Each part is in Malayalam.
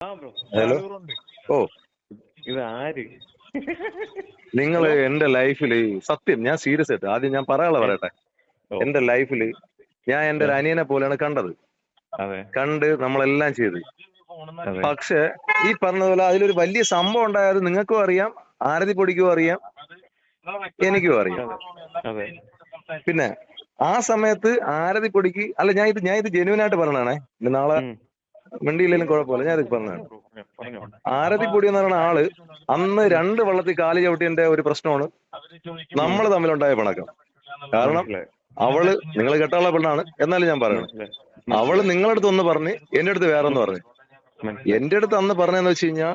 ഹലോ? ഓ. ഇത് ആര് നിങ്ങൾ എന്റെ ലൈഫിൽ സത്യം ഞാൻ സീരിയസ് ആയിട്ട് ആദ്യം ഞാൻ പറയാനുള്ള പറയട്ടെ. എന്റെ ലൈഫിൽ ഞാൻ എന്റെ ഒരു അനിയനെ പോലെയാണ് കണ്ടത്. കണ്ട് നമ്മളെല്ലാം ചെയ്ത്. പക്ഷെ ഈ പറഞ്ഞതുപോലെ അതിലൊരു വലിയ സംഭവം ഉണ്ടായത് നിങ്ങൾക്കും അറിയാം ആരതി പൊടിക്കും അറിയാം എനിക്കും അറിയാം. പിന്നെ ആ സമയത്ത് ആരതി പൊടിക്ക് അല്ല ഞാൻ ഇത് ഞാൻ ഇത് ജെനുവിനായിട്ട് ആയിട്ട് പറഞ്ഞാണേ നാളെ. മിണ്ടിയില്ലെങ്കിലും കുഴപ്പമില്ല ഞാൻ ഇത് പറഞ്ഞതാണ് പൊടി എന്ന് പറയുന്ന ആൾ അന്ന് രണ്ട് വള്ളത്തിൽ കാലി ചവിട്ടിന്റെ ഒരു പ്രശ്നമാണ് നമ്മൾ തമ്മിലുണ്ടായ പിണക്കം കാരണം. അവൾ നിങ്ങൾ കെട്ടാനുള്ള പെണ്ണാണ് എന്നാലും ഞാൻ മനസ്സിലായി. അവൾ നിങ്ങളടുത്ത് ഒന്ന് പറഞ്ഞ് എന്റെ അടുത്ത് വേറെ ഒന്ന് പറഞ്ഞു. എന്റെ അടുത്ത് അന്ന് പറഞ്ഞെന്ന് വെച്ച് കഴിഞ്ഞാൽ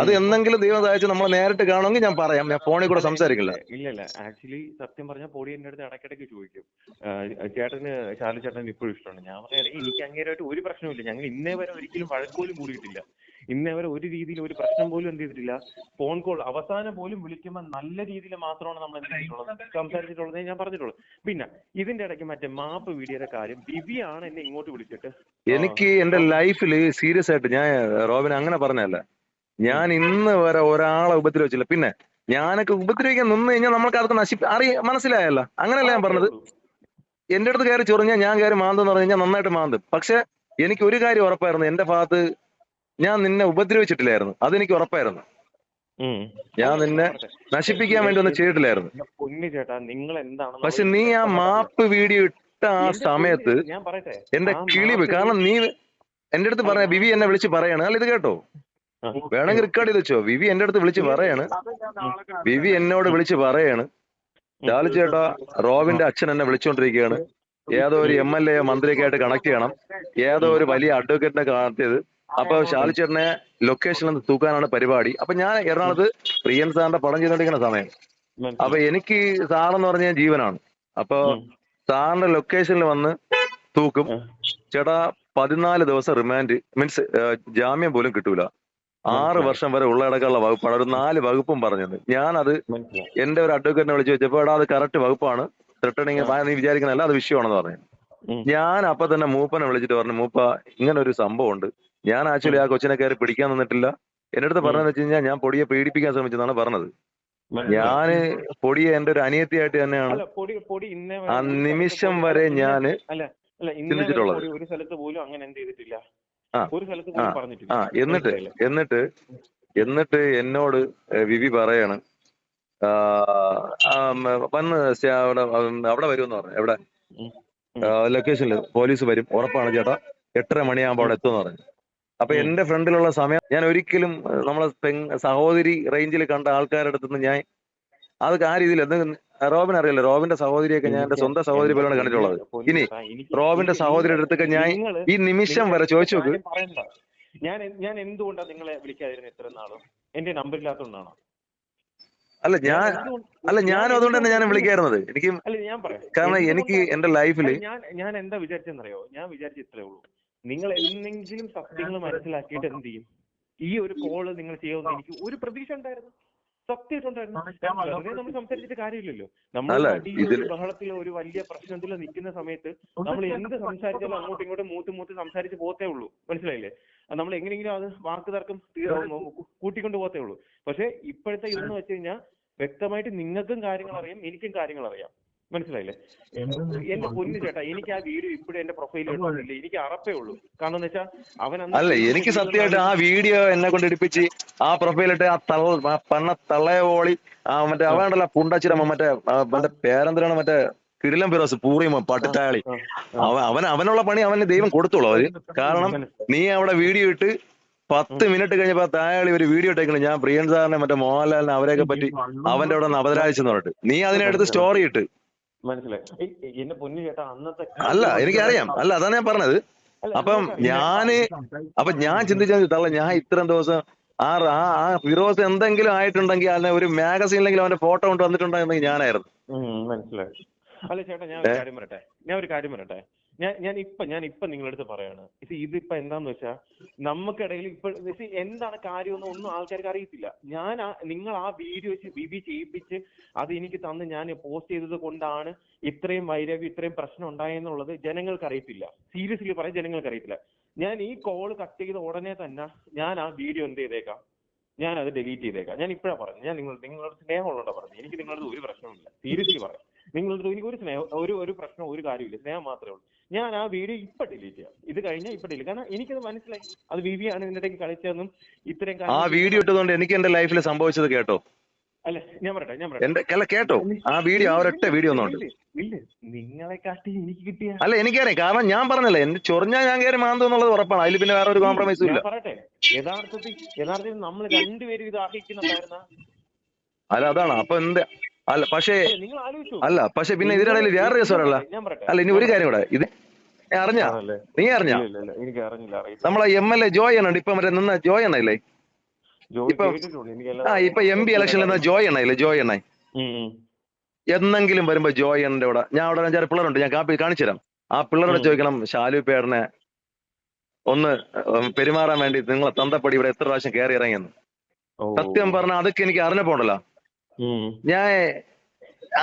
അത് എന്തെങ്കിലും ദൈവം സഹായിച്ച് നമ്മൾ നേരിട്ട് കാണുമെങ്കിൽ ഞാൻ പറയാം. ഞാൻ ഫോണിൽ കൂടെ സംസാരിക്കില്ല. ഇല്ല ഇല്ല ആക്ച്വലി സത്യം പറഞ്ഞാൽ പോളി എന്റെ അടുത്ത് ഇടയ്ക്കിടയ്ക്ക് ചോദിക്കും. ചേട്ടന് ചാർലി ചേട്ടൻ ഇപ്പോഴും ഇഷ്ടമാണ്. ഞാൻ പറയാം എനിക്ക് അങ്ങേരായിട്ട് ഒരു പ്രശ്നവുമില്ല ഞങ്ങൾ ഇന്നേ വരെ ഒരിക്കലും വഴക്കോലും കൂടിയിട്ടില്ല ഇന്നേ വരെ ഒരു രീതിയിൽ ഒരു പ്രശ്നം പോലും എന്ത് ചെയ്തിട്ടില്ല. ഫോൺ കോൾ അവസാനം പോലും വിളിക്കുമ്പോൾ നല്ല രീതിയിൽ മാത്രമാണ് നമ്മൾ എന്ത് ചെയ്തിട്ടുള്ളത്? സംസാരിച്ചിട്ടുള്ളത് ഞാൻ പറഞ്ഞിട്ടുള്ളൂ. പിന്നെ ഇതിന്റെ ഇടയ്ക്ക് മറ്റേ മാപ്പ് വീഡിയോയുടെ കാര്യം. ബിബിയാണ് എന്നെ ഇങ്ങോട്ട് വിളിച്ചിട്ട്. എനിക്ക് എന്റെ ലൈഫിൽ സീരിയസ് ആയിട്ട് ഞാൻ റോബിൻ അങ്ങനെ പറഞ്ഞല്ല ഞാൻ ഇന്ന് വരെ ഒരാളെ ഉപദ്രവിച്ചില്ല പിന്നെ ഞാനൊക്കെ ഉപദ്രവിക്കാൻ നിന്ന് കഴിഞ്ഞാൽ നമ്മൾക്ക് അതൊക്കെ നശിപ്പി അറിയ മനസ്സിലായല്ല? അങ്ങനെയല്ല ഞാൻ പറഞ്ഞത്? എന്റെ അടുത്ത് കയറി ചൊറിഞ്ഞാൽ ഞാൻ കയറി മാന്തെന്ന് പറഞ്ഞു കഴിഞ്ഞാൽ നന്നായിട്ട് മാന്തും. പക്ഷെ എനിക്ക് ഒരു കാര്യം ഉറപ്പായിരുന്നു. എന്റെ ഭാഗത്ത് ഞാൻ നിന്നെ ഉപദ്രവിച്ചിട്ടില്ലായിരുന്നു. അതെനിക്ക് ഉറപ്പായിരുന്നു. ഞാൻ നിന്നെ നശിപ്പിക്കാൻ വേണ്ടി ഒന്നും ചെയ്തിട്ടില്ലായിരുന്നു. പക്ഷെ നീ ആ മാപ്പ് വീഡിയോ ഇട്ട ആ സമയത്ത് എന്റെ കിളി കിളിവ് കാരണം നീ എന്റെ അടുത്ത് പറയാ ബിബി എന്നെ വിളിച്ച് പറയാണ്. അല്ല ഇത് കേട്ടോ. വേണമെങ്കിൽ റെക്കോർഡ് ചെയ്ത് വെച്ചോ. വിവി എന്റെ അടുത്ത് വിളിച്ച് പറയാണ്. വിവി എന്നോട് വിളിച്ച് പറയാണ്. ലാലു ചേട്ടാ റോബിന്റെ അച്ഛൻ എന്നെ വിളിച്ചോണ്ടിരിക്കുകയാണ്. ഏതോ ഒരു എം എൽ എ മന്ത്രിയൊക്കെ ആയിട്ട് കണക്ട് ചെയ്യണം. ഏതോ ഒരു വലിയ അഡ്വക്കേറ്റിനെ കാണത്തിയത്. അപ്പൊ ഷാലു ചേട്ടനെ ലൊക്കേഷനിൽ നിന്ന് തൂക്കാനാണ് പരിപാടി. അപ്പൊ ഞാൻ എറണാകുളത്ത് പ്രിയൻ സാറിന്റെ പടം ചെയ്തോണ്ടിരിക്കുന്ന സമയം. അപ്പൊ എനിക്ക് സാറെന്ന് പറഞ്ഞ ജീവനാണ്. അപ്പൊ. സാറിന്റെ ലൊക്കേഷനിൽ വന്ന് തൂക്കും. ചേട്ടാ പതിനാല് ദിവസം റിമാൻഡ് മീൻസ് ജാമ്യം പോലും കിട്ടൂല. ആറ് വർഷം വരെ ഉള്ളടക്കമുള്ള വകുപ്പാണ്. ഒരു നാല് വകുപ്പും പറഞ്ഞത് ഞാനത്. എന്റെ ഒരു അഡ്വക്കേറ്റിനെ വിളിച്ചു വെച്ചപ്പോ എടാ അത് കറക്റ്റ് വകുപ്പാണ്. ത്രിട്ടണിങ് നീ വിചാരിക്കുന്നതല്ല അത് വിഷയമാണെന്ന് പറഞ്ഞു. ഞാൻ അപ്പൊ തന്നെ മൂപ്പനെ വിളിച്ചിട്ട് പറഞ്ഞു മൂപ്പ ഇങ്ങനെ ഒരു സംഭവം ഉണ്ട് ഞാൻ ആക്ച്വലി ആ കൊച്ചിനെ കയറി പിടിക്കാൻ നിന്നിട്ടില്ല. എന്റെ അടുത്ത് പറഞ്ഞതെന്ന് വെച്ച് കഴിഞ്ഞാൽ ഞാൻ പൊടിയെ പീഡിപ്പിക്കാൻ ശ്രമിച്ചെന്നാണ് പറഞ്ഞത്. ഞാൻ പൊടിയെ എന്റെ ഒരു അനിയത്തിയായിട്ട് തന്നെയാണ്. അല്ല പൊടി പൊടി ഇന്നേ വരെ ആ നിമിഷം വരെ ഞാൻ അല്ല അല്ല ഇന്നേ ചിന്തിച്ചിട്ടുള്ളത്. പൊടി ഒരു സ്ഥലത്ത് പോലും അങ്ങനെ എന്ത് ചെയ്തിട്ടില്ല. ഒരു സ്ഥലത്ത് പോലും പറഞ്ഞിട്ടില്ല. എന്നിട്ട് എന്നിട്ട് എന്നിട്ട് എന്നോട് വിവി പറയാണ് വന്ന് അവിടെ വരും അവിടെ വരുമെന്ന് പറഞ്ഞു. എവിടെ. ലൊക്കേഷനിൽ പോലീസ് വരും. ഉറപ്പാണ് ചേട്ടാ. എട്ടര മണിയാകുമ്പോൾ അവിടെ എത്തുമെന്ന് പറഞ്ഞു. അപ്പൊ. എന്റെ ഫ്രണ്ടിലുള്ള സമയം ഞാൻ ഒരിക്കലും നമ്മളെ സഹോദരി റേഞ്ചിൽ കണ്ട ആൾക്കാരുടെ അടുത്ത് നിന്ന് ഞാൻ അതൊക്കെ ആ രീതിയിൽ എന്തെങ്കിലും റോബിൻ അറിയില്ല. റോബിന്റെ സഹോദരിയൊക്കെ ഞാൻ എന്റെ സ്വന്തം സഹോദരി പോലെയാണ് കണ്ടിട്ടുള്ളത്. ഇനി റോബിന്റെ സഹോദരിയുടെ അടുത്തൊക്കെ ഞാൻ ഈ നിമിഷം വരെ ചോദിച്ചു നോക്ക്. ഞാൻ ഞാൻ എന്തുകൊണ്ടാണ് നിങ്ങളെ വിളിക്കാതിരുന്നത് ഇത്ര നാളും? എന്റെ നമ്പർ ഇല്ലാത്തതുകൊണ്ടാണോ? അല്ല ഞാൻ അല്ല ഞാനും അതുകൊണ്ട് തന്നെ ഞാൻ വിളിക്കായിരുന്നത്. എനിക്ക് കാരണം എനിക്ക് എന്റെ ലൈഫിൽ ഞാൻ ഞാൻ എന്താ വിചാരിച്ചെന്നറിയോ? ഞാൻ വിചാരിച്ച ഇത്രേ ഉള്ളൂ. നിങ്ങൾ എന്തെങ്കിലും സത്യങ്ങൾ മനസ്സിലാക്കിയിട്ട് എന്ത് ചെയ്യും? ഈ ഒരു കോൾ നിങ്ങൾ ചെയ്യുമെന്ന് എനിക്ക് ഒരു പ്രതീക്ഷ ഉണ്ടായിരുന്നു. നമ്മൾ സംസാരിച്ചിട്ട് കാര്യമില്ലല്ലോ. നമ്മൾ ബഹളത്തിലോ ഒരു വലിയ പ്രശ്നത്തിലോ നിൽക്കുന്ന സമയത്ത് നമ്മൾ എന്ത് സംസാരിച്ചാലും അങ്ങോട്ടും ഇങ്ങോട്ടും മൂത്ത് മൂത്ത് സംസാരിച്ച് പോത്തേ ഉള്ളൂ. മനസ്സിലായില്ലേ? നമ്മൾ എങ്ങനെയെങ്കിലും അത് വാക്ക് തർക്കം കൂട്ടിക്കൊണ്ട് പോത്തേ ഉള്ളൂ. പക്ഷെ ഇപ്പോഴത്തെ ഇതെന്ന് വെച്ച് കഴിഞ്ഞാൽ വ്യക്തമായിട്ട് നിങ്ങൾക്കും കാര്യങ്ങൾ അറിയാം എനിക്കും കാര്യങ്ങൾ അറിയാം മനസ്സിലായില്ലേ? എന്റെ പൊന്നു ചേട്ടാ എനിക്ക് ആ വീഡിയോ ഇപ്പോഴും എന്റെ പ്രൊഫൈലിൽ എനിക്ക് അറപ്പേ ഉള്ളൂ. കാരണം എന്ന് വെച്ചാൽ അവൻ അന്ന് അല്ല എനിക്ക് സത്യമായിട്ട് ആ വീഡിയോ എന്നെ കൊണ്ട് എടുപ്പിച്ച് ആ പ്രൊഫൈലിട്ട് ആ തള്ള ആ പണ്ണ തള്ളയെ ഓളി ആ മറ്റേ അവനുണ്ടല്ലോ പുണ്ടച്ചിരമ്മ മറ്റേ മറ്റേ പേരെന്തിനാണ് മറ്റേ കിടിലം ഫിറോസ് പൂറിമ പട്ടിത്താളി. അവൻ അവൻ അവനുള്ള പണി അവന് ദൈവം കൊടുത്തോളൂ അവർ. കാരണം നീ അവിടെ വീഡിയോ ഇട്ട് പത്ത് മിനിറ്റ് കഴിഞ്ഞപ്പോ തായാളി ഒരു വീഡിയോ ഇട്ടേക്കണ്. ഞാൻ പ്രിയൻ സാറിനെ മറ്റേ മോഹൻലാലിനെ അവരെയൊക്കെ പറ്റി അവന്റെ അവിടെ നിന്ന് എന്ന് പറഞ്ഞിട്ട്. നീ അതിനെടുത്ത് സ്റ്റോറി ഇട്ട്. മനസ്സിലായി. ഏയ്, ഏയ്, എന്റെ പൊന്നു ചേട്ടാ അന്നത്തെ അല്ല എനിക്കറിയാം. അല്ല അതാണ് ഞാൻ പറഞ്ഞത്. അപ്പം. ഞാൻ അപ്പൊ ഞാൻ ചിന്തിച്ചു തള്ള ഞാൻ ഇത്രയും ദിവസം ആ ആ ആ ഫിറോസ് എന്തെങ്കിലും ആയിട്ടുണ്ടെങ്കിൽ അല്ലെ ഒരു മാഗസീനിലെങ്കിലും അവന്റെ ഫോട്ടോ കൊണ്ട് വന്നിട്ടുണ്ടെങ്കിൽ ഞാനായിരുന്നു. മനസ്സിലായി. അല്ല ചേട്ടാ ഞാൻ ഒരു കാര്യം പറയട്ടെ? ഞാൻ ഒരു കാര്യം പറയട്ടെ? ഞാൻ ഞാൻ ഇപ്പൊ ഞാൻ ഇപ്പൊ നിങ്ങളുടെ അടുത്ത് പറയാണ്. ഇത് ഇതിപ്പോ എന്താന്ന് വെച്ചാ നമുക്കിടയിൽ ഇപ്പൊ എന്താണ് കാര്യമെന്ന് ഒന്നും ആൾക്കാർക്ക് അറിയത്തില്ല. ഞാൻ നിങ്ങൾ ആ വീഡിയോ വെച്ച് ബിബി ചെയ്യിപ്പിച്ച് അത് എനിക്ക് തന്ന് ഞാൻ പോസ്റ്റ് ചെയ്തത് കൊണ്ടാണ് ഇത്രയും വൈരവ്യം ഇത്രയും പ്രശ്നം ഉണ്ടായെന്നുള്ളത് ജനങ്ങൾക്ക് അറിയത്തില്ല. സീരിയസ്ലി പറയാൻ ജനങ്ങൾക്ക് അറിയത്തില്ല. ഞാൻ ഈ കോൾ കട്ട് ചെയ്ത ഉടനെ തന്നെ ഞാൻ ആ വീഡിയോ എന്ത് ചെയ്തേക്കാം? ഞാൻ അത് ഡിലീറ്റ് ചെയ്തേക്കാം. ഞാൻ ഇപ്പഴാ പറഞ്ഞു ഞാൻ നിങ്ങൾ നിങ്ങളോട് സ്നേഹമുള്ളതാ പറഞ്ഞു എനിക്ക് നിങ്ങളുടെ ഒരു പ്രശ്നവുമില്ല. സീരിയസ്ലി പറയാം. നിങ്ങളുടെ എനിക്ക് ഒരു സ്നേഹം ഒരു ഒരു പ്രശ്നം ഒരു കാര്യമില്ല സ്നേഹം മാത്രമേ ഉള്ളൂ. ഞാൻ ആ വീഡിയോ ഇപ്പൊ ഡിലീറ്റ് ചെയ്യാം. ഇത് കഴിഞ്ഞാൽ ഇപ്പൊ ഡിലീറ്റ് കാരണം എനിക്കത് മനസ്സിലായി. അത് വിവിയാണ് ഇതിന്റെ ഇടയ്ക്ക് കളിച്ചതെന്നും ഇത്രയും ആ വീഡിയോ ഇട്ടതുകൊണ്ട് എനിക്ക് എന്റെ ലൈഫിൽ സംഭവിച്ചത് കേട്ടോ. അല്ല ഞാൻ പറയട്ടെ ഞാൻ പറയട്ടെ. അല്ല കേട്ടോ. ആ വീഡിയോ ആ ഒരൊറ്റ വീഡിയോ ഒന്നുണ്ട് നിങ്ങളെ കാട്ടി എനിക്ക് കിട്ടിയ അല്ല എനിക്കറിയാം. കാരണം ഞാൻ പറഞ്ഞല്ലേ എന്റെ ചൊറിഞ്ഞാ ഞാൻ കയറി മാന്തു എന്നുള്ളത് ഉറപ്പാണ്. അതിൽ പിന്നെ വേറെ ഒരു കോംപ്രമൈസും ഇല്ല. പറയട്ടെ. യഥാർത്ഥത്തിൽ യഥാർത്ഥത്തിൽ നമ്മൾ രണ്ടുപേരും ഇത് ആഗ്രഹിക്കുന്നുണ്ടായിരുന്ന? അല്ല അതാണ്. അപ്പൊ എന്ത് അല്ല പക്ഷേ അല്ല പക്ഷെ പിന്നെ ഇതിനിടയിൽ വേറെ രസമല്ല അല്ല ഇനി ഒരു കാര്യം കൂടെ. ഇത് അറിഞ്ഞ? നീ അറിഞ്ഞ? നമ്മളെ എം എൽ എ ജോയ് എണ്ണ ഇപ്പൊ മറ്റേ നിന്ന ജോയ് എണ്ണയില്ലേ ഇപ്പൊ- ആ ഇപ്പൊ എം പി ഇലക്ഷനിൽ നിന്ന ജോയ് എണ്ണയില്ലേ ജോയ് എണ്ണ. എന്നെങ്കിലും വരുമ്പോ ജോയ് എണ്ണന്റെ കൂടെ ഞാൻ അവിടെ അഞ്ചാറ് പിള്ളേരുണ്ട്. ഞാൻ കാപ്പി കാണിച്ചു തരാം. ആ പിള്ളേരോട് ചോദിക്കണം ഷാലു പേടനെ ഒന്ന് പെരുമാറാൻ വേണ്ടി നിങ്ങളെ തന്തപ്പടി ഇവിടെ എത്ര പ്രാവശ്യം കയറി ഇറങ്ങിയെന്ന്? സത്യം പറഞ്ഞാൽ അതൊക്കെ എനിക്ക് അറിഞ്ഞപ്പോണ്ടല്ലോ. ഞാൻ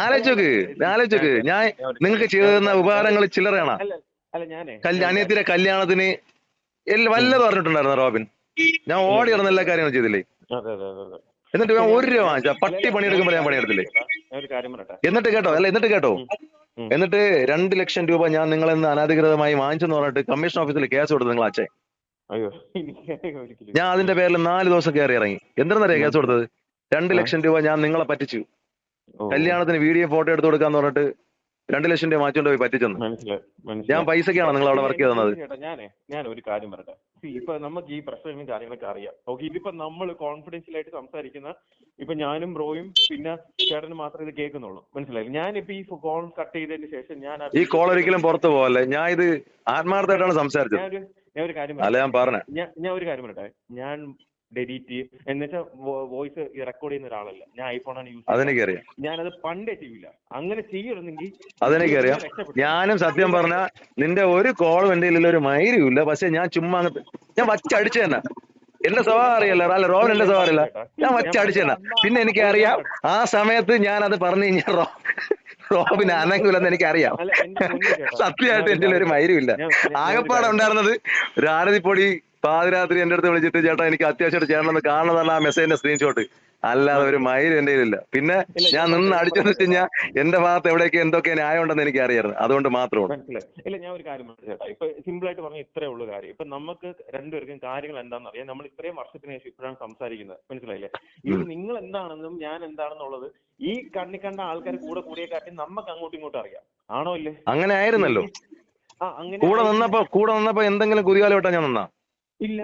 ആലോചിച്ചോക്ക് ആലോചിച്ചോക്ക് ഞാൻ നിങ്ങൾക്ക് ചെയ്യുന്ന ഉപകാരങ്ങൾ ചില്ലറയാണ്? അനിയത്തിന്റെ കല്യാണത്തിന് വല്ലതും പറഞ്ഞിട്ടുണ്ടായിരുന്നു റോബിൻ? ഞാൻ ഓടി നടന്ന എല്ലാ കാര്യങ്ങളും ചെയ്തില്ലേ? എന്നിട്ട് ഞാൻ ഒരു രൂപ വാങ്ങിച്ച. പട്ടി പണിയെടുക്കുമ്പോൾ ഞാൻ പണിയെടുത്തില്ലേ? എന്നിട്ട് കേട്ടോ അല്ല എന്നിട്ട് കേട്ടോ. എന്നിട്ട് രണ്ട് ലക്ഷം രൂപ ഞാൻ നിങ്ങളിൽ നിന്ന് അനധികൃതമായി വാങ്ങിച്ചെന്ന് പറഞ്ഞിട്ട് കമ്മീഷൻ ഓഫീസിൽ കേസ് കൊടുത്തു നിങ്ങൾ അച്ഛൻ. ഞാൻ അതിന്റെ പേരിൽ നാല് ദിവസം കയറി ഇറങ്ങി. എന്തിനാ കേസ് കൊടുത്തത്? രണ്ട് ലക്ഷം രൂപ ഞാൻ നിങ്ങളെ പറ്റിച്ചു. കല്യാണത്തിന് വീഡിയോ ഫോട്ടോ എടുത്തു കൊടുക്കാന്ന് പറഞ്ഞിട്ട് രണ്ട് ലക്ഷം രൂപ മാറ്റി പോയി പറ്റിച്ചെന്ന്. മനസ്സിലായി ഞാൻ പൈസക്കാണ് നിങ്ങൾ അവിടെ വർക്ക് ചെയ്തത്. ഞാനേ ഞാൻ ഒരു കാര്യം പറയട്ടെ. ഇപ്പൊ നമുക്ക് ഈ പ്രശ്നങ്ങളും കാര്യങ്ങളൊക്കെ അറിയാം. ഓക്കെ ഇതിപ്പോ നമ്മൾ കോൺഫിഡൻഷ്യൽ ആയിട്ട് സംസാരിക്കുന്ന ഇപ്പൊ ഞാനും ബ്രോയും പിന്നെ ചേട്ടനും മാത്രമേ ഇത് കേൾക്കുന്നുള്ളൂ. മനസ്സിലായില്ലേ? ഞാനിപ്പോ ഈ കോൾ കട്ട് ചെയ്തതിന് ശേഷം ഞാൻ ഈ കോൾ ഒരിക്കലും പുറത്തു പോകല്ലേ ഞാൻ ഇത് ആത്മാർത്ഥമായിട്ടാണ് സംസാരിച്ചത്. ഞാൻ ഒരു കാര്യം അല്ല ഞാൻ പറഞ്ഞ. ഞാൻ ഞാൻ ഒരു കാര്യം പറയട്ടെ. ഞാൻ ഡെലീറ്റ് എന്നുവെച്ചാൽ വോയിസ് റെക്കോർഡ് ചെയ്യുന്ന ഒരാളല്ല. ഞാൻ ഐഫോണാണ് യൂസ് അതെനിക്കറിയാം ഞാനത് പണ്ടേ ചെയ്യില്ല അങ്ങനെ ചെയ്യണമെങ്കിൽ അതെനിക്കറിയാം. ഞാനും സത്യം പറഞ്ഞ നിന്റെ ഒരു കോളും എന്റെ കയ്യിൽ ഒരു മൈരും ഇല്ല. പക്ഷെ ഞാൻ ചുമ്മാ ഞാൻ വച്ചടിച്ചു തന്നെ. എന്റെ സ്വഭാവം അറിയല്ല. അല്ല റോബൻ എന്റെ സ്വഭാവം അറിയില്ല. ഞാൻ വച്ചടിച്ചു തന്നെ. പിന്നെ എനിക്കറിയാം ആ സമയത്ത് ഞാൻ അത് പറഞ്ഞു കഴിഞ്ഞാൽ റോ റോബിൻ അനങ്ങൂലെന്ന് എനിക്കറിയാം. സത്യമായിട്ട് എന്റെ ഒരു മൈരും ഇല്ല. ആകപ്പാടെ ഉണ്ടായിരുന്നത് ഒരു ആരതിപ്പൊടി പാതിരാത്രി എന്റെ അടുത്ത് വിളിച്ചിട്ട് ചേട്ടാ എനിക്ക് അത്യാവശ്യമായിട്ട് ചേട്ടനൊന്ന് കാണണമെന്നാണ് ആ മെസ്സേജിന്റെ സ്ക്രീൻഷോട്ട് അല്ലാതെ ഒരു മൈരും എന്റെ കയ്യിലില്ല. പിന്നെ ഞാൻ നിന്ന് അടിച്ചെന്ന് വെച്ച് കഴിഞ്ഞാൽ എന്റെ ഭാഗത്ത് എവിടെയൊക്കെ എന്തൊക്കെ ന്യായം ഉണ്ടെന്ന് എനിക്ക് അറിയായിരുന്നു അതുകൊണ്ട് മാത്രമാണ് ഇല്ല ഞാൻ ഒരു കാര്യം പറഞ്ഞു ചേട്ടാ. ഇപ്പൊ സിമ്പിൾ ആയിട്ട് പറഞ്ഞ ഇത്രേ ഉള്ളൂ കാര്യം. ഇപ്പൊ നമുക്ക് രണ്ടുപേർക്കും കാര്യങ്ങൾ എന്താണെന്ന് അറിയാം. നമ്മൾ ഇത്രയും വർഷത്തിന് ശേഷം ഇപ്പോഴാണ് സംസാരിക്കുന്നത്. മനസ്സിലായില്ലേ? ഇത് നിങ്ങൾ എന്താണെന്നും ഞാൻ എന്താണെന്നുള്ളത് ഈ കണ്ണി കണ്ട ആൾക്കാർ കൂടെ കൂടിയ കാര്യം നമുക്ക് അങ്ങോട്ടും ഇങ്ങോട്ടും അറിയാം. ആണോ ഇല്ലേ? അങ്ങനെ ആയിരുന്നല്ലോ. കൂടെ നിന്നപ്പോ കൂടെ നിന്നപ്പോ എന്തെങ്കിലും കുതികാലോട്ടാ ഞാൻ നിന്നാ?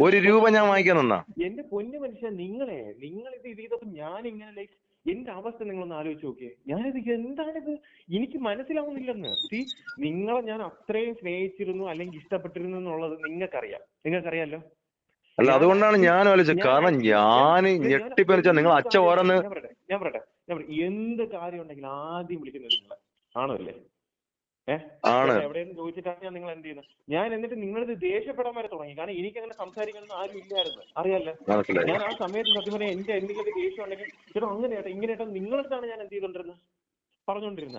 ഒരു രൂപ ഞാൻ വാങ്ങിക്കാൻ നിന്നാ? എന്റെ പൊന്നു മനുഷ്യ നിങ്ങളെ നിങ്ങൾ ഇത് ചെയ്തപ്പോ ഞാൻ ഇങ്ങനെ ലൈക്ക് എന്റെ അവസ്ഥ നിങ്ങളൊന്ന് ആലോചിച്ച് നോക്കിയേ. ഞാനിത് എന്താണിത്? എനിക്ക് മനസ്സിലാവുന്നില്ലെന്ന്. സി നിങ്ങളെ ഞാൻ അത്രയും സ്നേഹിച്ചിരുന്നു അല്ലെങ്കിൽ ഇഷ്ടപ്പെട്ടിരുന്നു എന്നുള്ളത് നിങ്ങൾക്കറിയാം. നിങ്ങൾക്കറിയാലോ? അല്ല അതുകൊണ്ടാണ് ഞാൻ ആലോചിച്ചത്. കാരണം ഞാൻ ഞാൻ- നിങ്ങൾ അച്ഛ ഓരോന്ന് ഞാൻ പറയട്ടെ ഞാൻ പറയട്ടെ എന്ത് കാര്യം ഉണ്ടെങ്കിൽ ആദ്യം വിളിക്കുന്നത് നിങ്ങളെ. ആണോ അല്ലേ? ആണ്. എവിടെയെന്ന് ചോദിച്ചിട്ടാണ് ഞാൻ നിങ്ങൾ എന്ത് ചെയ്യുന്നത് ഞാൻ എന്നിട്ട് നിങ്ങളിത് ദേഷ്യപ്പെടാൻ വരെ തുടങ്ങി. കാരണം എനിക്ക് അങ്ങനെ സംസാരിക്കണമെന്ന് ആരും ഇല്ലായിരുന്നു. അറിയാലോ? ഞാൻ ആ സമയത്ത് സത്യം പറഞ്ഞാൽ എന്റെ എന്തെങ്കിലും ദേഷ്യം ഉണ്ടെങ്കിൽ ചേട്ടാ അങ്ങനെ ചേട്ടാ ഇങ്ങനെ ചേട്ടാ നിങ്ങളടുത്താണ് ഞാൻ എന്ത് ചെയ്തോണ്ടിരുന്നത്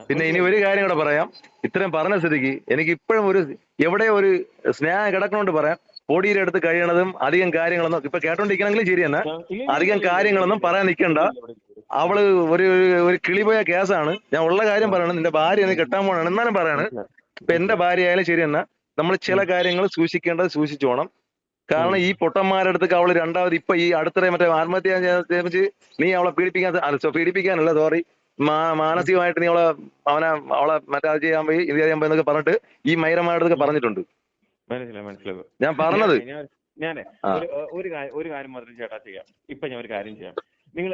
പിന്നെ ഇനി ഒരു കാര്യം കൂടെ പറയാം. ഇത്രയും പറഞ്ഞ സ്ഥിതിക്ക് എനിക്ക് ഇപ്പോഴും ഒരു എവിടെ ഒരു സ്നേഹം കിടക്കണോണ്ട് പറയാം. പൊടിയുടെ അടുത്ത് കഴിയണതും അധികം കാര്യങ്ങളൊന്നും ഇപ്പൊ കേട്ടോണ്ടിരിക്കണമെങ്കിലും ശരി തന്നെ അധികം കാര്യങ്ങളൊന്നും പറയാൻ നിൽക്കണ്ട അവൾ ഒരു ഒരു- കിളിപോയ കേസാണ്. ഞാൻ ഉള്ള കാര്യം പറയണം. നിന്റെ ഭാര്യ എന്നെ കെട്ടാൻ പോണാണ് എന്നാലും പറയാണ് ഇപ്പൊ എന്റെ ഭാര്യ ആയാലും ശരി എന്നാ നമ്മൾ ചില കാര്യങ്ങൾ സൂക്ഷിക്കേണ്ടത് സൂക്ഷിച്ചു പോണം കാരണം ഈ പൊട്ടന്മാരുടെ അടുത്ത് അവൾ രണ്ടാമത് ഇപ്പൊ ഈ അടുത്തിടെ മറ്റേ ആത്മഹത്യ ചെയ്ത് നീ അവളെ പീഡിപ്പിക്കാൻ പീഡിപ്പിക്കാനല്ല സോറി മാനസികമായിട്ട് നീ അവളെ അവനെ അവളെ മറ്റേ അത് ചെയ്യാൻ പോയി ഇത് ചെയ്യാൻ പോയി എന്നൊക്കെ പറഞ്ഞിട്ട് ഈ മൈരന്മാരുടെ അടുത്തൊക്കെ പറഞ്ഞിട്ടുണ്ട്. ഞാൻ പറഞ്ഞത്. ഞാൻ- ഒരു കാര്യം ഒരു കാര്യം മാത്രം ചേട്ടാ ചെയ്യാം. ഇപ്പൊ ഞാൻ ഒരു കാര്യം ചെയ്യാം. നിങ്ങൾ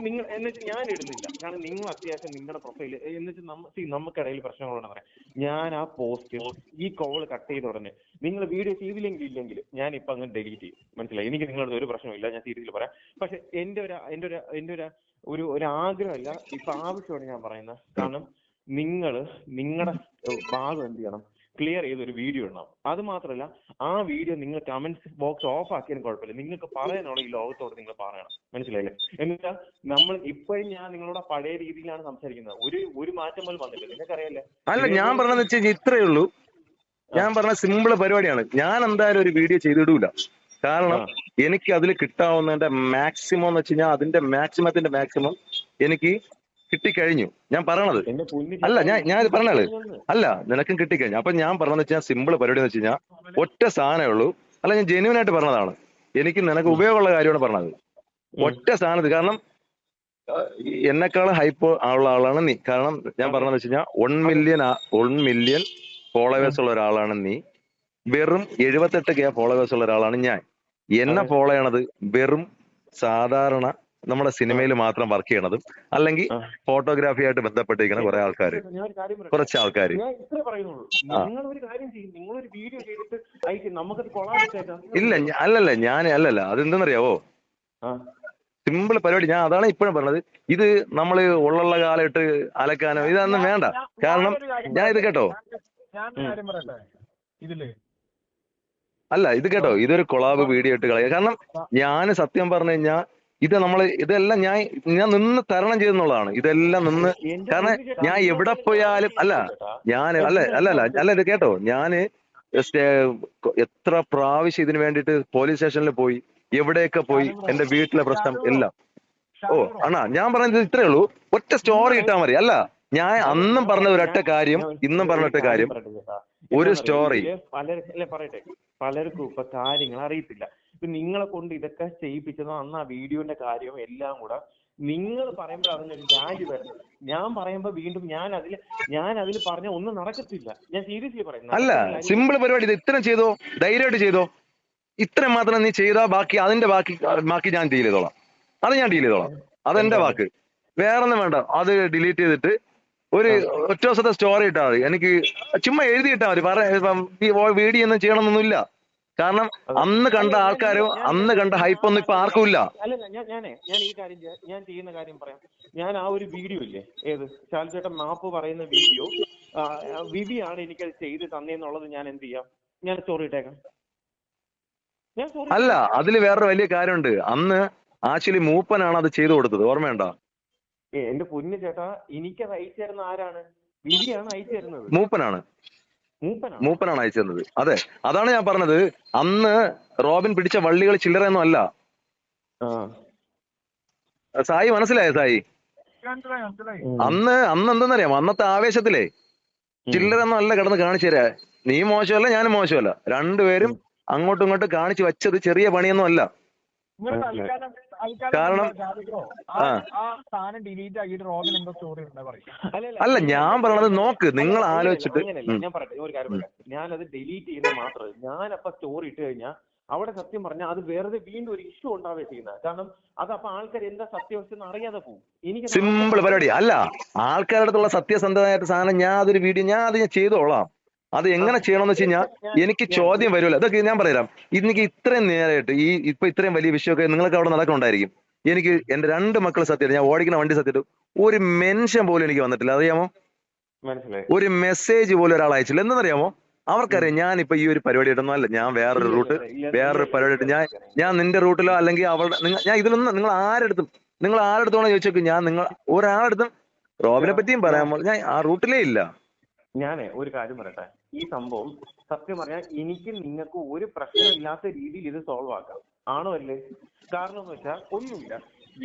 നിങ്ങൾ എന്നുവെച്ചാൽ ഞാൻ ഇടുന്നില്ല. കാരണം നിങ്ങൾ അത്യാവശ്യം നിങ്ങളുടെ പ്രൊഫൈൽ എന്നുവെച്ചാൽ നമ്മ നമുക്കിടയിൽ പ്രശ്നങ്ങളുണ്ടെന്ന് പറയാം. ഞാൻ ആ പോസ്റ്റ് ഈ കോൾ കട്ട് ചെയ്ത ഉടനെ നിങ്ങൾ വീഡിയോ ചെയ്തില്ലെങ്കിൽ ഇല്ലെങ്കിൽ ഞാൻ ഇപ്പൊ അങ്ങ് ഡിലീറ്റ് ചെയ്യും. മനസ്സിലായി? എനിക്ക് നിങ്ങളുടെ ഒരു പ്രശ്നമില്ല ഞാൻ സീരിയസിൽ പറയാം. പക്ഷെ എന്റെ ഒരു എന്റെ ഒരു എന്റെ ഒരു ഒരു ഒരു ആഗ്രഹമല്ല ഇപ്പൊ ആവശ്യമാണ് ഞാൻ പറയുന്നത്. കാരണം നിങ്ങൾ നിങ്ങളുടെ ഭാഗം എന്ത് ചെയ്യണം? ക്ലിയർ ചെയ്ത് ഒരു വീഡിയോ ഇടണം അത് മാത്രമല്ല ആ വീഡിയോ നിങ്ങൾ കമന്റ്സ് ബോക്സ് ഓഫ് ആക്കിയാലും കുഴപ്പമില്ല. നിങ്ങൾക്ക് പറയാനുള്ള ഈ ലോകത്തോട് നിങ്ങൾ പറയണം. മനസ്സിലായില്ലേ? എന്നുവെച്ചാൽ നമ്മൾ ഇപ്പോഴും ഞാൻ നിങ്ങളോട് പഴയ രീതിയിലാണ് സംസാരിക്കുന്നത്. ഒരു ഒരു മാറ്റം പോലും വന്നില്ല നിങ്ങൾക്കറിയാലേ? അല്ല ഞാൻ പറഞ്ഞതെന്ന് വെച്ച് കഴിഞ്ഞാൽ ഇത്രയേ ഉള്ളൂ. ഞാൻ പറഞ്ഞ സിമ്പിൾ പരിപാടിയാണ്. ഞാൻ എന്തായാലും ഒരു വീഡിയോ ചെയ്തിടൂല. കാരണം എനിക്ക് അതിൽ കിട്ടാവുന്നതിന്റെ മാക്സിമം എന്ന് വെച്ച് കഴിഞ്ഞാൽ അതിന്റെ മാക്സിമത്തിന്റെ മാക്സിമം എനിക്ക് കിട്ടിക്കഴിഞ്ഞു. ഞാൻ പറയണത്. അല്ല, ഞാൻ- ഞാൻ ഇത് പറഞ്ഞത്. അല്ല നിനക്കും കിട്ടിക്കഴിഞ്ഞു. അപ്പൊ ഞാൻ പറഞ്ഞതെന്ന് വെച്ചാൽ സിമ്പിൾ പരിപാടി എന്ന് വെച്ച് കഴിഞ്ഞാൽ ഒറ്റ സാധനമേ ഉള്ളൂ. അല്ല ഞാൻ ജെന്യൂൻ ആയിട്ട് പറഞ്ഞതാണ്. എനിക്ക് നിനക്ക് ഉപയോഗമുള്ള കാര്യമാണ് പറഞ്ഞത്. ഒറ്റ സാധനത്തിൽ കാരണം എന്നെക്കാളും ഹൈപ്പ് ഉള്ള ആളാണ് നീ. കാരണം ഞാൻ പറഞ്ഞതെന്ന് വെച്ച് കഴിഞ്ഞാൽ one million one million followers ഉള്ള ഒരാളാണ് നീ. വെറും എഴുപത്തെട്ട് കെ ഫോളോവേഴ്സ് ഉള്ള ഒരാളാണ് ഞാൻ. എന്നെ. ഫോളോ ചെയ്യണത് വെറും സാധാരണ നമ്മുടെ സിനിമയിൽ മാത്രം വർക്ക് ചെയ്യണതും അല്ലെങ്കിൽ. ഫോട്ടോഗ്രാഫി ആയിട്ട് ബന്ധപ്പെട്ടിരിക്കുന്ന കുറെ ആൾക്കാർ? കുറച്ച് ആൾക്കാർ ഇല്ല അല്ലല്ല ഞാൻ അല്ലല്ല അതെന്തെന്നറിയാവോ? സിമ്പിൾ പരിപാടി. ഞാൻ അതാണ് ഇപ്പോഴും പറഞ്ഞത്. ഇത് നമ്മൾ ഉള്ള കാലത്ത് അലക്കാനോ ഇതൊന്നും വേണ്ട. കാരണം ഞാൻ ഇത് കേട്ടോ. അല്ല ഇത് കേട്ടോ. ഇതൊരു കൊളാബ് വീഡിയോ ഇട്ട് കളയുക കാരണം ഞാൻ സത്യം പറഞ്ഞു കഴിഞ്ഞാൽ ഇത് നമ്മൾ ഇതെല്ലാം ഞാൻ ഞാൻ നിന്ന് തരണം ചെയ്തെന്നുള്ളതാണ്. ഇതെല്ലാം നിന്ന് കാരണം ഞാൻ എവിടെ പോയാലും അല്ല ഞാൻ അല്ല അല്ല അല്ല അല്ല ഇത് കേട്ടോ. ഞാൻ എത്ര പ്രാവശ്യം ഇതിനു വേണ്ടിയിട്ട് പോലീസ് സ്റ്റേഷനിൽ പോയി എവിടെയൊക്കെ പോയി എന്റെ വീട്ടിലെ പ്രശ്നം എല്ലാം. ഓ അണ്ണാ ഞാൻ പറഞ്ഞത് ഇത്രേ ഉള്ളൂ. ഒറ്റ സ്റ്റോറി ഇട്ടാ മതി. അല്ല ഞാൻ അന്നും പറഞ്ഞ ഒരൊറ്റ കാര്യം ഇന്നും പറഞ്ഞ ഒറ്റ കാര്യം ഒരു സ്റ്റോറി പലർക്കും ഇപ്പൊ കാര്യങ്ങൾ അറിയത്തില്ല. നിങ്ങളെ കൊണ്ട് ഇതൊക്കെ ചെയ്യിപ്പിച്ചതോ അന്ന് ആ വീഡിയോന്റെ കാര്യം എല്ലാം കൂടെ നിങ്ങൾ പറയുമ്പോൾ അതിനൊരു വാല്യൂ വരുന്നത് ഞാൻ പറയുമ്പോൾ വീണ്ടും ഞാൻ അതിൽ ഞാൻ അതിൽ പറഞ്ഞ ഒന്നും നടക്കത്തില്ല. ഞാൻ സീരിയസ്ലി പറയുന്നു. അല്ല സിമ്പിൾ പരിപാടി ഇത് ഇത്രയും ചെയ്തോ? ധൈര്യമായിട്ട് ചെയ്തോ? ഇത്രയും മാത്രം നീ ചെയ്താ ബാക്കി അതിന്റെ ബാക്കി ബാക്കി ഞാൻ ഡീൽ ചെയ്തോളാം. അത് ഞാൻ ഡീൽ ചെയ്തോളാം. അതെന്റെ വാക്ക്. വേറൊന്നും വേണ്ട. അത് ഡിലീറ്റ് ചെയ്തിട്ട് ഒരു ഒറ്റ ദിവസത്തെ സ്റ്റോറി ഇട്ടാൽ മതി. എനിക്ക് ചുമ്മാ എഴുതിയിട്ടാൽ മതി. വീഡിയോ ഒന്നും ചെയ്യണമെന്നൊന്നുമില്ല. കാരണം അന്ന് കണ്ട ആൾക്കാരും അന്ന് കണ്ട ഹൈപ്പ് ഒന്നും ഇപ്പൊ ആർക്കും ഇല്ല. അല്ലല്ല ഞാൻ ഞാനേ ഞാൻ ഈ കാര്യം ഞാൻ ചെയ്യുന്ന കാര്യം പറയാം. ഞാൻ ആ ഒരു വീഡിയോ ഇല്ലേ? ഏത്? ശാലിച്ചേട്ടൻ മാപ്പ് പറയുന്ന വീഡിയോ വിവിയാണ് എനിക്കത് ചെയ്ത് തന്നെന്നുള്ളത് ഞാൻ എന്ത് ചെയ്യാം? ഞാൻ സ്റ്റോറി ഇട്ടേക്കാം. അല്ല അതിൽ അതിൽ വേറൊരു വലിയ കാര്യമുണ്ട്. അന്ന് ആക്ച്വലി മൂപ്പനാണ് അത് ചെയ്തു കൊടുത്തത്. ഓർമ്മയുണ്ടോ എന്റെ പൊന്നു ചേട്ടാ എനിക്കത് അയച്ചു തരുന്ന ആരാണ്? വിവിയാണ് അയച്ചു തരുന്നത്. മൂപ്പനാണ്. മൂപ്പനാണ്. അയച്ചു തന്നത്. അതെ. അതാണ് ഞാൻ പറഞ്ഞത്. അന്ന് റോബിൻ പിടിച്ച വള്ളികൾ ചില്ലറയൊന്നും അല്ല. ആ. സായി മനസ്സിലായോ സായി? അന്ന് അന്ന് എന്തെന്നറിയാം അന്നത്തെ ആവേശത്തിലേ ചില്ലറൊന്നും അല്ല കിടന്ന് കാണിച്ചു തരാ. നീ മോശമല്ല ഞാനും മോശമല്ല. രണ്ടുപേരും അങ്ങോട്ടും ഇങ്ങോട്ടും കാണിച്ചു വെച്ചത് ചെറിയ പണിയൊന്നും അല്ല. കാരണം- ആ. ആ. ആ സാധനം ഡിലീറ്റ് ആക്കിയിട്ട് റോബിൻ എന്തോ സ്റ്റോറി അല്ല ഞാൻ പറഞ്ഞത് നോക്ക് നിങ്ങൾ ആലോചിച്ചിട്ട് ഞാൻ പറയട്ടെ ഒരു കാര്യം ഞാനത് ഡിലീറ്റ് ചെയ്യുന്നത് ഞാൻ അപ്പൊ സ്റ്റോറി ഇട്ട് കഴിഞ്ഞാൽ അവിടെ സത്യം പറഞ്ഞാൽ അത് വെറുതെ വീണ്ടും ഒരു ഇഷ്യൂ ഉണ്ടാവേ ചെയ്യുന്നത്. കാരണം അത് അപ്പൊ ആൾക്കാർ എന്താ സത്യാവസ്ഥ എന്ന് അറിയാതെ പോകും. എനിക്ക് സിമ്പിൾ പരിപാടി അല്ല ആൾക്കാരുടെ അടുത്തുള്ള സത്യസന്ധമായിട്ട് സാധനം ഞാൻ അതൊരു വീഡിയോ ഞാൻ അത് ഞാൻ ചെയ്തോളാം. അത് എങ്ങനെ ചെയ്യണമെന്ന് വെച്ച് കഴിഞ്ഞാൽ എനിക്ക് ചോദ്യം വരുമല്ലോ അതൊക്കെ ഞാൻ പറയാം. എനിക്ക് ഇത്രയും നേരമായിട്ട് ഈ ഇപ്പൊ ഇത്രയും വലിയ വിഷയമൊക്കെ നിങ്ങൾക്ക് അവിടെ നടക്കുന്നുണ്ടായിരിക്കും. എനിക്ക് എന്റെ രണ്ട് മക്കൾ സത്യമായിട്ട് ഞാൻ ഓടിക്കുന്ന വണ്ടി സത്യമായിട്ട് ഒരു മെൻഷൻ പോലും എനിക്ക് വന്നിട്ടില്ല. അറിയാമോ? ഒരു മെസ്സേജ് പോലും ഒരാൾ അയച്ചില്ല. എന്തെന്നറിയാമോ? അവർക്കറിയാം ഞാൻ ഇപ്പൊ ഈ ഒരു പരിപാടി ഇടുന്നോ അല്ല. ഞാൻ വേറൊരു റൂട്ട് വേറൊരു പരിപാടി ഇട്ട് ഞാൻ ഞാൻ നിന്റെ റൂട്ടിലോ അല്ലെങ്കിൽ അവളുടെ ഞാൻ ഇതിലൊന്നും നിങ്ങൾ ആരെടുത്തും നിങ്ങൾ ആരെടുത്തോണോ ചോദിച്ചു ഞാൻ നിങ്ങൾ ഒരാളെടുത്തും റോബിനെ പറ്റിയും പറയാൻ ഞാൻ ആ റൂട്ടിലേ ഇല്ല. ഞാനേ ഒരു കാര്യം പറയട്ടെ? ഈ സംഭവം സത്യം പറഞ്ഞാൽ എനിക്കും നിങ്ങൾക്ക് ഒരു പ്രശ്നമില്ലാത്ത രീതിയിൽ ഇത് സോൾവ് ആക്കാം. ആണോ അല്ലേ? കാരണം എന്ന് വെച്ചാൽ ഒന്നുമില്ല.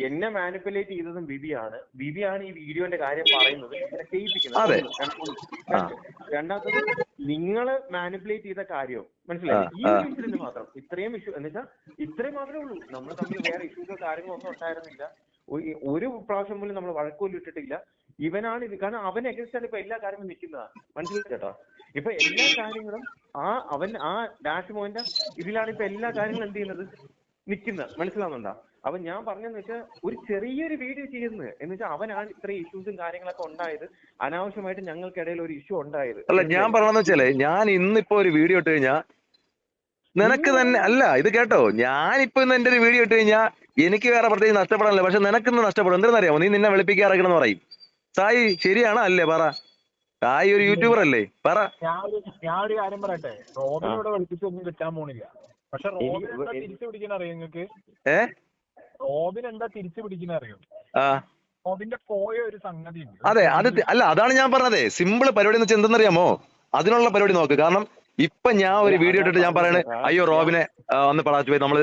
എന്നെ മാനിപ്പുലേറ്റ് ചെയ്തതും വിവിയാണ് വിവിയാണ് ഈ വീഡിയോന്റെ കാര്യം പറയുന്നത്. ചെയ്യിപ്പിക്കുന്നത്. രണ്ടാമത്തത് നിങ്ങൾ മാനിപ്പുലേറ്റ് ചെയ്ത കാര്യം. മനസ്സിലായി? ഈ. ഇൻസിഡന്റ് മാത്രം. ഇത്രയും ഇഷ്യൂ എന്ന് വെച്ചാൽ ഇത്രയും മാത്രമേ ഉള്ളൂ. നമ്മൾ തമ്മിൽ വേറെ ഇഷ്യൂസോ കാര്യങ്ങളോ ഒന്നും ഉണ്ടായിരുന്നില്ല. ഒരു- പ്രാവശ്യം പോലും നമ്മൾ വഴക്കോലിട്ടിട്ടില്ല ഇട്ടിട്ടില്ല. ഇവനാണ് ഇത്. കാരണം അവൻ എഗൻസ്റ്റാണ് ഇപ്പൊ എല്ലാ കാര്യങ്ങളും നിൽക്കുന്നതാ. മനസ്സിലായോ കേട്ടോ ഇപ്പൊ എല്ലാ കാര്യങ്ങളും ആ അവൻ ആ ഡാഷ് മോന്റെ ഇതിലാണ് ഇപ്പൊ എല്ലാ കാര്യങ്ങളും എന്ത് ചെയ്യുന്നത്? നിൽക്കുന്നത്. മനസ്സിലാവുന്നുണ്ടോ? അപ്പൊ ഞാൻ പറഞ്ഞെന്ന് വെച്ചാൽ ഒരു ചെറിയൊരു വീഡിയോ ചെയ്യുന്നത് എന്ന് വെച്ചാൽ അവനാണ് ഇത്രയും ഇഷ്യൂസും കാര്യങ്ങളൊക്കെ ഉണ്ടായത്. അനാവശ്യമായിട്ട് ഞങ്ങൾക്കിടയിൽ ഒരു ഇഷ്യൂ ഉണ്ടായത്. അല്ല ഞാൻ പറഞ്ഞതെന്ന് വെച്ചാലേ ഞാൻ ഇന്നിപ്പോ ഒരു വീഡിയോ ഇട്ട് കഴിഞ്ഞാ നിനക്ക് തന്നെ അല്ല ഇത് കേട്ടോ. ഞാനിപ്പോ ഇന്ന് എന്റെ ഒരു വീഡിയോ ഇട്ട് കഴിഞ്ഞാ എനിക്ക് വേറെ പ്രത്യേകിച്ച് നഷ്ടപ്പെടാനില്ല. പക്ഷെ നിനക്കിന്ന് നഷ്ടപ്പെടും. എന്തെന്നറിയാമോ നീ നിന്നെ വെളുപ്പിക്കാറൊക്കെ പറയും. സായി ശരിയാണോ അല്ലേ? പറ. സായി ഒരു യൂട്യൂബർ അല്ലേ? പറ. ഞാൻ ഒരു കാര്യം പറയട്ടെ? റോബിൻ ഇവിടെ വിളിപ്പിച്ച് ഒന്നും കിട്ടാൻ പോണില്ല. പക്ഷെ റോബിൻ എന്താ തിരിച്ചു പിടിക്കുന്ന അറിയോ നിങ്ങക്ക് ഏ? റോബിൻ എന്താ തിരിച്ചു പിടിക്കുന്ന അറിയോ? ആ. റോബിന്റെ പോയ ഒരു സംഗതി. അതെ അത് അല്ല അതാണ് ഞാൻ പറഞ്ഞത്. സിമ്പിൾ പരിപാടി എന്ന് വെച്ചാൽ എന്തെന്നറിയാമോ? അതിനുള്ള പരിപാടി നോക്ക്. കാരണം ഇപ്പൊ ഞാൻ ഒരു വീഡിയോ ഇട്ടിട്ട് ഞാൻ പറയണേ അയ്യോ റോബിനെ വന്ന് ഒന്ന് പടാച്ചു പോയി. നമ്മൾ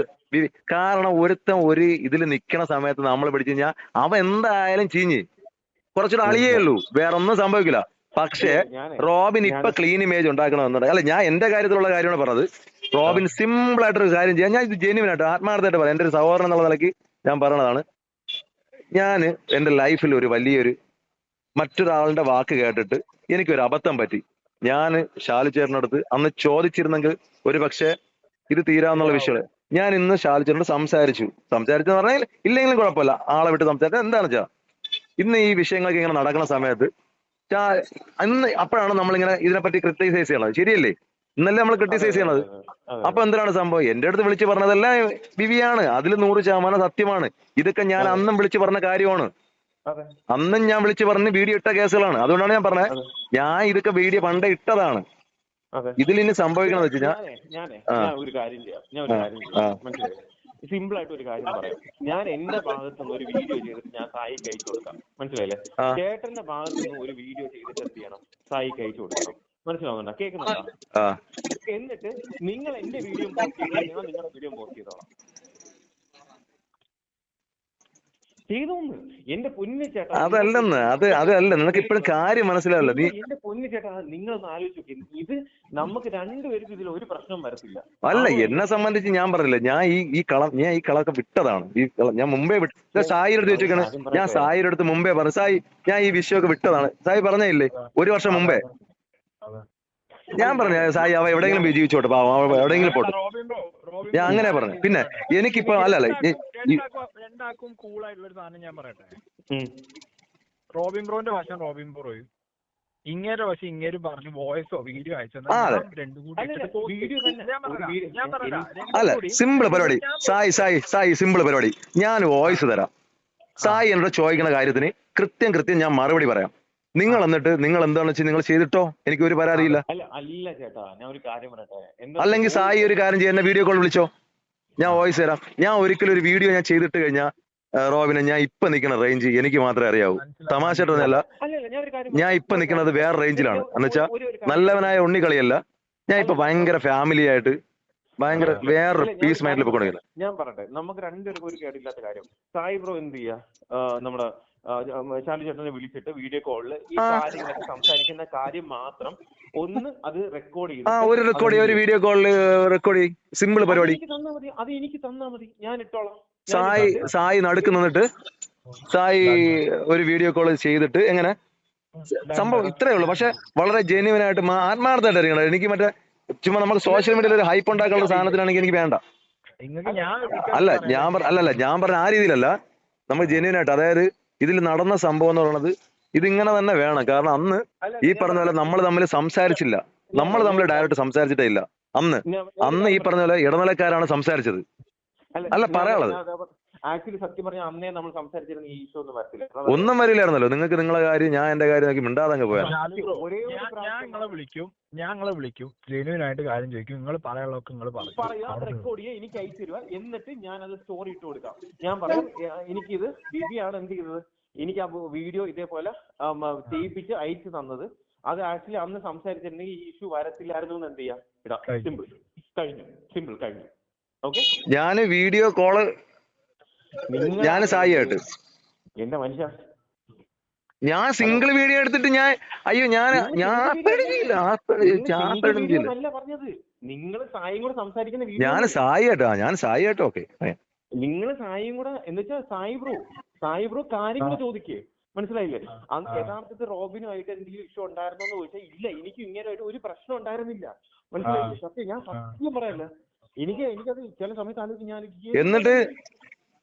കാരണം ഒരുത്തൻ ഒരു ഇതിൽ നിക്കണ സമയത്ത് നമ്മൾ പിടിച്ചു കഴിഞ്ഞാൽ അവൻ എന്തായാലും ചീഞ്ഞ്. കുറച്ചുകൂടെ അളിയേ ഉള്ളൂ. വേറെ ഒന്നും സംഭവിക്കില്ല. പക്ഷേ റോബിൻ ഇപ്പൊ ക്ലീൻ ഇമേജ് ഉണ്ടാക്കണമെന്നുണ്ട്. അല്ല ഞാൻ എന്റെ കാര്യത്തിലുള്ള കാര്യമാണ് പറഞ്ഞത്. റോബിൻ സിമ്പിൾ ആയിട്ടൊരു കാര്യം ചെയ്യാം. ഞാൻ ഇത് ജെന്യൂൻ ആയിട്ട് ആത്മാർത്ഥമായിട്ട് പറയാം. എന്റെ ഒരു സഹോദരൻ എന്നുള്ള നിലയ്ക്ക് ഞാൻ പറയണതാണ്. ഞാൻ എന്റെ ലൈഫിൽ ഒരു വലിയൊരു മറ്റൊരാളുടെ വാക്ക് കേട്ടിട്ട് എനിക്കൊരു അബദ്ധം പറ്റി. ഞാൻ ഷാലിച്ചേട്ടനടുത്ത് അന്ന് ചോദിച്ചിരുന്നെങ്കിൽ ഒരു പക്ഷേ ഇത് തീരാന്നുള്ള വിഷയം. ഞാൻ ഇന്ന് ഷാലിച്ചേട്ടനോട് സംസാരിച്ചു. സംസാരിച്ചെന്ന് പറഞ്ഞാൽ ഇല്ലെങ്കിലും കുഴപ്പമില്ല. ആളെ വിട്ട് സംസാരിച്ചാൽ എന്താണെന്ന് വെച്ചാൽ ഇന്ന് ഈ വിഷയങ്ങളൊക്കെ ഇങ്ങനെ നടക്കുന്ന സമയത്ത് അന്ന് അപ്പോഴാണ് നമ്മളിങ്ങനെ ഇതിനെപ്പറ്റി ക്രിട്ടിസൈസ് ചെയ്യണത്. ശരിയല്ലേ? ഇന്നല്ലേ നമ്മൾ ക്രിട്ടിസൈസ് ചെയ്യണത്? അപ്പൊ എന്തിനാണ് സംഭവം? എന്റെ അടുത്ത് വിളിച്ചു പറഞ്ഞതെല്ലാം വിവിയാണ്. അതിൽ നൂറ് ശതമാനം സത്യമാണ്. ഇതൊക്കെ ഞാൻ അന്നും വിളിച്ചു പറഞ്ഞ കാര്യമാണ്. അന്നും ഞാൻ വിളിച്ചു പറഞ്ഞ് വീഡിയോ ഇട്ട കേസുകളാണ്. അതുകൊണ്ടാണ് ഞാൻ പറഞ്ഞത് ഞാൻ ഇതൊക്കെ വീഡിയോ പണ്ടേ ഇട്ടതാണ്. ഇതിൽ ഇനി സംഭവിക്കണമെന്ന് വെച്ചാൽ. ഞാൻ ഒരു കാര്യം ചെയ്യാം. ഞാൻ ഒരു കാര്യം. ചെയ്യാം. സിമ്പിൾ ആയിട്ട് ഒരു കാര്യം പറയാം. ഞാൻ എന്റെ ഭാഗത്തു നിന്ന് ഒരു വീഡിയോ ചെയ്തിട്ട് ഞാൻ സായിക്ക് അയച്ചു കൊടുക്കാം. മനസ്സിലായില്ലേ. ചേട്ടന്റെ ഭാഗത്തു നിന്ന് ഒരു വീഡിയോ ചെയ്തിട്ട് എന്ത് ചെയ്യണം? സായിക്ക് അയച്ചു കൊടുക്കണം. മനസ്സിലാവുന്നുണ്ടോ? കേൾക്കുന്നുണ്ടോ? എന്നിട്ട് നിങ്ങൾ എന്റെ വീഡിയോ പോസ്റ്റ് ചെയ്താൽ ഞാൻ നിങ്ങളുടെ വീഡിയോ പോസ്റ്റ് ചെയ്തോളാം. ചെയ്തോന്ന്. എന്റെ പൊന്നു ചേട്ടാ അതല്ലെന്ന്. അത് അതല്ല. നിനക്ക് ഇപ്പോഴും കാര്യം മനസ്സിലാവില്ല. നീ എന്റെ പൊന്നു ചേട്ടാ നിങ്ങളൊന്ന് ആലോചിച്ച് ഇത് നമുക്ക് രണ്ടുപേർക്കും ഇതിൽ ഒരു പ്രശ്നം വരത്തില്ല. അല്ല എന്നെ സംബന്ധിച്ച് ഞാൻ പറഞ്ഞില്ല ഞാൻ ഈ ഈ കളം ഞാൻ ഈ കളമൊക്കെ വിട്ടതാണ്. ഈ കളം ഞാൻ മുമ്പേ വിട്ട ഞാൻ സായിയുടെ അടുത്ത് ചോദിച്ചിരിക്കണേ ഞാൻ സായിയുടെ അടുത്ത് മുമ്പേ പറഞ്ഞു സായി ഞാൻ ഈ വിഷയമൊക്കെ വിട്ടതാണ്. സായി പറഞ്ഞില്ലേ ഒരു വർഷം മുമ്പേ? ഞാൻ പറഞ്ഞു സായി അവ എവിടെയെങ്കിലും വിജയിച്ചോട്ടെ പാവം അവ എവിടെയെങ്കിലും പോട്ടെ. ഞാൻ അങ്ങനെ പറഞ്ഞു. പിന്നെ എനിക്കിപ്പോ അല്ല ഈ- രണ്ടാക്കും കൂളായിട്ടുള്ള ഒരു സാധനം ഞാൻ പറയട്ടെ? റോബിൻ ബ്രോന്റെ വശം റോബിൻ ബ്രോയും ഇങ്ങേരെ പക്ഷെ ഇങ്ങേരും പറഞ്ഞു വോയിസോ വീഡിയോ അല്ല സിമ്പിൾ പരിപാടി. സായി സായി സായി സിമ്പിൾ പരിപാടി. ഞാൻ വോയിസ് തരാം. സായി എന്നോട് ചോദിക്കുന്ന കാര്യത്തിന് കൃത്യം കൃത്യം ഞാൻ മറുപടി പറയാം. നിങ്ങൾ എന്നിട്ട് നിങ്ങൾ എന്താണെന്ന് വെച്ചാൽ നിങ്ങൾ ചെയ്തിട്ടോ? എനിക്ക് ഒരു പരാതിയില്ല. അല്ല അല്ല ചേട്ടാ ഞാൻ ഒരു കാര്യം പറയട്ടെ. അല്ലെങ്കിൽ സായി ഒരു കാര്യം ചെയ്യുന്ന വീഡിയോ കോൾ വിളിച്ചോ? ഞാൻ വോയിസ് തരാം. ഞാൻ ഒരിക്കലും ഒരു വീഡിയോ ഞാൻ ചെയ്തിട്ട് കഴിഞ്ഞാൽ റോബിനെ ഞാൻ ഇപ്പൊ നിൽക്കുന്ന റേഞ്ച് എനിക്ക് മാത്രമേ അറിയാവൂ. തമാശ അല്ലല്ല ഞാൻ ഇപ്പൊ നിൽക്കുന്നത് വേറെ റേഞ്ചിലാണ് എന്നുവെച്ചാ നല്ലവനായ ഉണ്ണിക്കളിയല്ല ഞാൻ ഇപ്പൊ ഭയങ്കര ഫാമിലി ആയിട്ട് ഭയങ്കര വേറൊരു പീസ് മൈൻഡിൽ പോയിക്കൊണ്ടിരിക്കുന്നത് ഞാൻ പറയട്ടെ നമുക്ക് രണ്ടുപേർക്കും ഒരു കേടില്ലാത്ത കാര്യം. സായി ബ്രോ എന്ത് ചെയ്യാ? നമ്മുടെ ചാലി ശാലു ചേട്ടനെ വിളിച്ചിട്ട് വീഡിയോ കോളിൽ ഈ. കാര്യങ്ങളൊക്കെ സംസാരിക്കുന്ന കാര്യം മാത്രം ഒന്ന് അത് റെക്കോർഡ് ആ ഒരു റെക്കോർഡ് ഒരു വീഡിയോ കോളിൽ റെക്കോർഡ് ചെയ്യും. സിമ്പിൾ പരിപാടി. തന്നാ മതി അത് എനിക്ക് തന്നാ മതി. ഞാൻ ഇട്ടോളാം. സായി സായി നടുക്ക് നിന്നിട്ട് സായി ഒരു വീഡിയോ കോൾ ചെയ്തിട്ട് എങ്ങനെ? സംഭവം ഇത്രയേ ഉള്ളൂ. പക്ഷെ വളരെ ജെന്യുവൻ ആയിട്ട് ആത്മാർത്ഥമായിട്ട് അറിയണം എനിക്ക് മറ്റേ ചുമ്മാ നമ്മൾ സോഷ്യൽ മീഡിയയിൽ ഒരു ഹൈപ്പ് ഉണ്ടാക്കാനുള്ള സാധനത്തിനാണെങ്കിൽ എനിക്ക് വേണ്ട. നിങ്ങൾക്ക് ഞാൻ അല്ല ഞാൻ പറ അല്ലല്ല ഞാൻ പറഞ്ഞ ആ രീതിയിലല്ല. നമ്മൾ ജെന്യുവൻ ആയിട്ട് അതായത് ഇതിൽ നടന്ന സംഭവം എന്ന് പറയുന്നത് ഇതിങ്ങനെ തന്നെ വേണം. കാരണം അന്ന് ഈ പറഞ്ഞ പോലെ നമ്മൾ തമ്മിൽ സംസാരിച്ചില്ല. നമ്മൾ തമ്മിൽ ഡയറക്റ്റ് സംസാരിച്ചിട്ടേ ഇല്ല. അന്ന് അന്ന് ഈ പറഞ്ഞ പോലെ ഇടനിലക്കാരാണ് സംസാരിച്ചത്. അല്ല, പറയാനുള്ളത്. ആക്ച്വലി സത്യം പറഞ്ഞാൽ അന്നേ നമ്മൾ സംസാരിച്ചിരുന്ന ഈ ഇഷ്യൂ ഒന്നും വരത്തില്ല. ഒന്നും വരില്ലായിരുന്നല്ലോ. നിങ്ങൾക്ക് നിങ്ങളെ കാര്യം ഞാൻ എന്റെ കാര്യം നോക്കി മിണ്ടാതെ പോയാൽ പോയാ ഞാൻ നിങ്ങളെ വിളിക്കും. ഞാൻ നിങ്ങളെ വിളിക്കും. ജെന്യൂൻ ആയിട്ട് കാര്യം ചോദിക്കും. നിങ്ങൾ പറയാനുള്ളതൊക്കെ നിങ്ങൾ പറയും. റെക്കോർഡ് ചെയ്യാൻ എനിക്ക് അയച്ചു തരുക എന്നിട്ട് ഞാൻ അത് സ്റ്റോറി ഇട്ട് കൊടുക്കാം. ഞാൻ പറയും എനിക്കിത് ബിബിയാണ് എന്ത് ചെയ്തത്? എനിക്ക് ആ വീഡിയോ ഇതേപോലെ ചെയ്യിപ്പിച്ച് അയച്ചു തന്നത്. അത് ആക്ച്വലി അന്ന് സംസാരിച്ചിട്ടുണ്ടെങ്കിൽ ഈ ഇഷ്യൂ വരത്തില്ലായിരുന്നു എന്ന് എന്ത് ചെയ്യാം? ഇടാം. സിമ്പിൾ കഴിഞ്ഞു. സിമ്പിൾ കഴിഞ്ഞു. ഞാൻ വീഡിയോ കോൾ ഞാൻ സായിയായിട്ട് എന്റെ മനുഷ്യ? ഞാൻ സിംഗിൾ വീഡിയോ എടുത്തിട്ട് ഞാൻ അയ്യോ ഞാൻ ഞാൻ സായി കേട്ടോ നിങ്ങൾ സായും കൂടെ സംസാരിക്കുന്ന ഞാൻ ഞാൻ സായിയായിട്ട് ഓക്കെ നിങ്ങൾ സായിയും കൂടെ എന്ന് വെച്ചാൽ സായി ബ്രോ. സായി ബ്രോ കാര്യങ്ങൾ ചോദിക്കേ. മനസ്സിലായില്ലേ? അന്ന്. യഥാർത്ഥത്തിൽ റോബിനുമായിട്ട് എന്തെങ്കിലും ഇഷ്യൂ ഉണ്ടായിരുന്നോ എന്ന് ചോദിച്ചാൽ ഇല്ല. എനിക്ക് ഇങ്ങനെയായിട്ട് ഒരു പ്രശ്നം ഉണ്ടായിരുന്നില്ല. മനസ്സിലായില്ലേ? സത്യം ഞാൻ സത്യം പറയല്ല എനിക്ക് എനിക്കത് ചില സമയത്ത് ആലോചിച്ച് ഞാൻ എന്നിട്ട്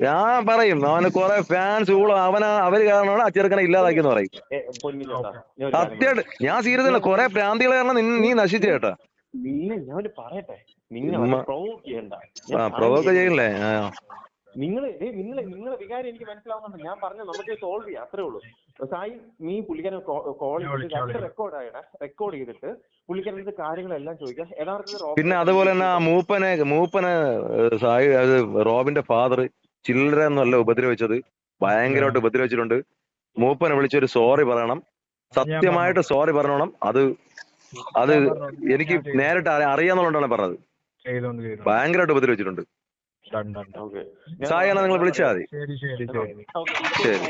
ഞാൻ പറയും അവന് കുറെ ഫാൻസ് കൂടും അവന അവർ കാരണമാണ് ആ ചെറുക്കനെ ഇല്ലാതാക്കിയെന്ന് പറയും. സത്യമായിട്ട് ഞാൻ സീരിയസ് അല്ല കുറെ പ്രാന്തികൾ കാരണം നീ നശിച്ചു കേട്ടാ പറയട്ടെ. പ്രൊവോക്ക് ചെയ്യണ്ട നിങ്ങൾ നിങ്ങൾ നിങ്ങളെ വികാരം എനിക്ക് മനസ്സിലാവുന്നുണ്ട്. ഞാൻ പറഞ്ഞു നമുക്ക് സോൾവ് ചെയ്യാം അത്രേ ഉള്ളൂ. സായി നീ പുള്ളിക്കാരൻ കോൾ ചെയ്തിട്ട് രണ്ട് റെക്കോർഡ് ആയിട റെക്കോർഡ് ചെയ്തിട്ട് പുള്ളിക്കാരന്റെ കാര്യങ്ങളെല്ലാം ചോദിക്കാം. യഥാർത്ഥത്തിൽ പിന്നെ അതുപോലെ തന്നെ ആ മൂപ്പനെ മൂപ്പനെ സായി അത് റോബിന്റെ ഫാദർ ചില്ലറ എന്നല്ല ഉപദ്രവിച്ചത്. ഭയങ്കരമായിട്ട് ഉപദ്രവിച്ചിട്ടുണ്ട്. മൂപ്പനെ വിളിച്ചൊരു സോറി പറയണം. സത്യമായിട്ട് സോറി പറയണം. അത് അത് എനിക്ക്. നേരിട്ട് അറി- അറിയാന്നുള്ളതാണ് പറഞ്ഞത്. ഭയങ്കരമായിട്ട് ഉപദ്രവിച്ചിട്ടുണ്ട്. Done done done okay Sai നിങ്ങൾ വിളിച്ചാൽ മതി. ശരി